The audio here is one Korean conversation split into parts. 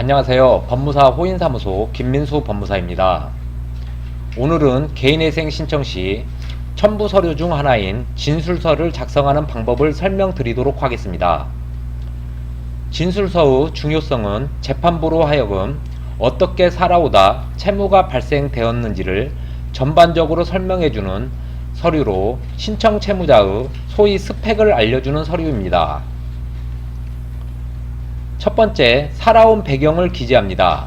안녕하세요. 법무사 호인사무소 김민수 법무사입니다. 오늘은 개인회생 신청 시 첨부 서류 중 하나인 진술서를 작성하는 방법을 설명드리도록 하겠습니다. 진술서의 중요성은 재판부로 하여금 어떻게 살아오다 채무가 발생되었는지를 전반적으로 설명해주는 서류로 신청 채무자의 소위 스펙을 알려주는 서류입니다. 첫 번째, 살아온 배경을 기재합니다.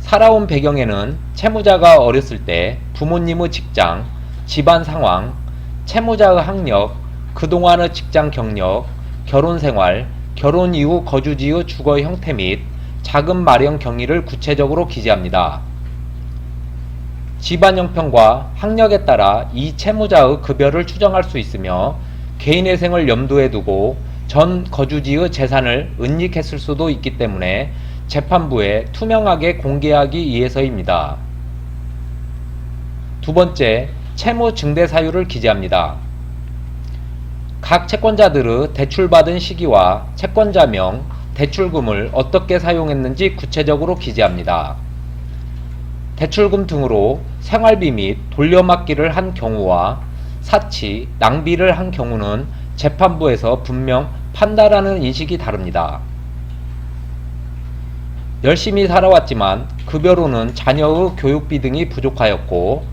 살아온 배경에는 채무자가 어렸을 때 부모님의 직장, 집안 상황, 채무자의 학력, 그동안의 직장 경력, 결혼 생활, 결혼 이후 거주지의 주거 형태 및 자금 마련 경위를 구체적으로 기재합니다. 집안 형편과 학력에 따라 이 채무자의 급여를 추정할 수 있으며 개인회생을 염두에 두고 전 거주지의 재산을 은닉했을 수도 있기 때문에 재판부에 투명하게 공개하기 위해서입니다. 두 번째, 채무 증대 사유를 기재합니다. 각 채권자들의 대출받은 시기와 채권자명, 대출금을 어떻게 사용했는지 구체적으로 기재합니다. 대출금 등으로 생활비 및 돌려막기를 한 경우와 사치, 낭비를 한 경우는 재판부에서 분명 판단하는 인식이 다릅니다. 열심히 살아왔지만 급여로는 자녀의 교육비 등이 부족하였고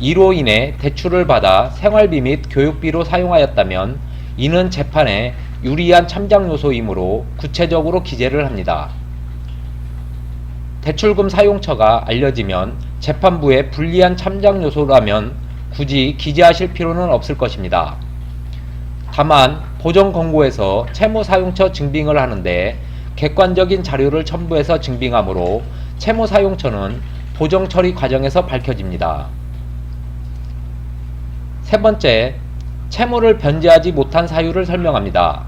이로 인해 대출을 받아 생활비 및 교육비로 사용하였다면 이는 재판에 유리한 참작 요소이므로 구체적으로 기재를 합니다. 대출금 사용처가 알려지면 재판부에 불리한 참작 요소라면 굳이 기재하실 필요는 없을 것입니다. 다만 보정 권고에서 채무 사용처 증빙을 하는데 객관적인 자료를 첨부해서 증빙하므로 채무 사용처는 보정 처리 과정에서 밝혀집니다. 세 번째, 채무를 변제하지 못한 사유를 설명합니다.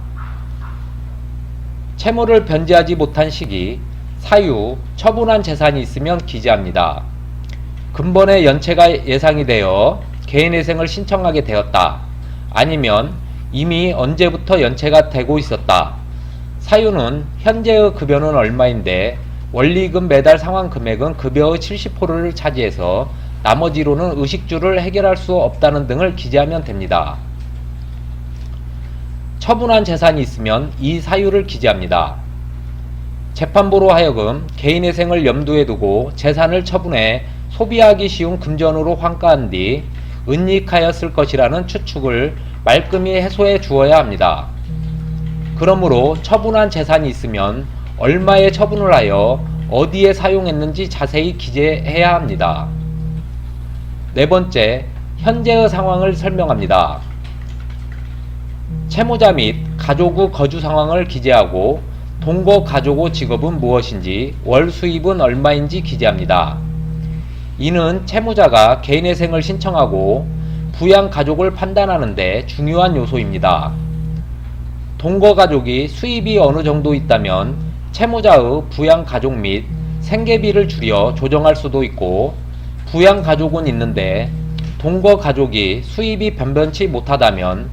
채무를 변제하지 못한 시기, 사유, 처분한 재산이 있으면 기재합니다. 근본의 연체가 예상이 되어 개인회생을 신청하게 되었다. 아니면 이미 언제부터 연체가 되고 있었다. 사유는 현재의 급여는 얼마인데 원리금 매달 상환 금액은 급여의 70%를 차지해서 나머지로는 의식주를 해결할 수 없다는 등을 기재하면 됩니다. 처분한 재산이 있으면 이 사유를 기재합니다. 재판부로 하여금 개인회생을 염두에 두고 재산을 처분해 소비하기 쉬운 금전으로 환가한 뒤 은닉하였을 것이라는 추측을 말끔히 해소해 주어야 합니다. 그러므로 처분한 재산이 있으면 얼마에 처분을 하여 어디에 사용했는지 자세히 기재해야 합니다. 네 번째, 현재의 상황을 설명합니다. 채무자 및 가족의 거주 상황을 기재하고 동거 가족의 직업은 무엇인지 월 수입은 얼마인지 기재합니다. 이는 채무자가 개인회생을 신청하고 부양 가족을 판단하는데 중요한 요소입니다. 동거 가족이 수입이 어느 정도 있다면 채무자의 부양 가족 및 생계비를 줄여 조정할 수도 있고 부양 가족은 있는데 동거 가족이 수입이 변변치 못하다면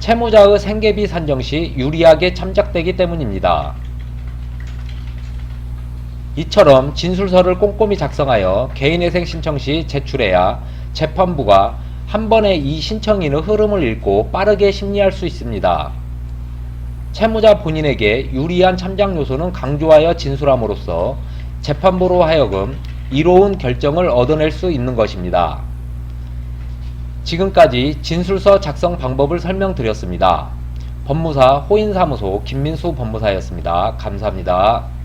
채무자의 생계비 산정 시 유리하게 참작되기 때문입니다. 이처럼 진술서를 꼼꼼히 작성하여 개인회생 신청 시 제출해야 재판부가 한 번에 이 신청인의 흐름을 읽고 빠르게 심리할 수 있습니다. 채무자 본인에게 유리한 참작 요소는 강조하여 진술함으로써 재판부로 하여금 이로운 결정을 얻어낼 수 있는 것입니다. 지금까지 진술서 작성 방법을 설명드렸습니다. 법무사 호인사무소 김민수 법무사였습니다. 감사합니다.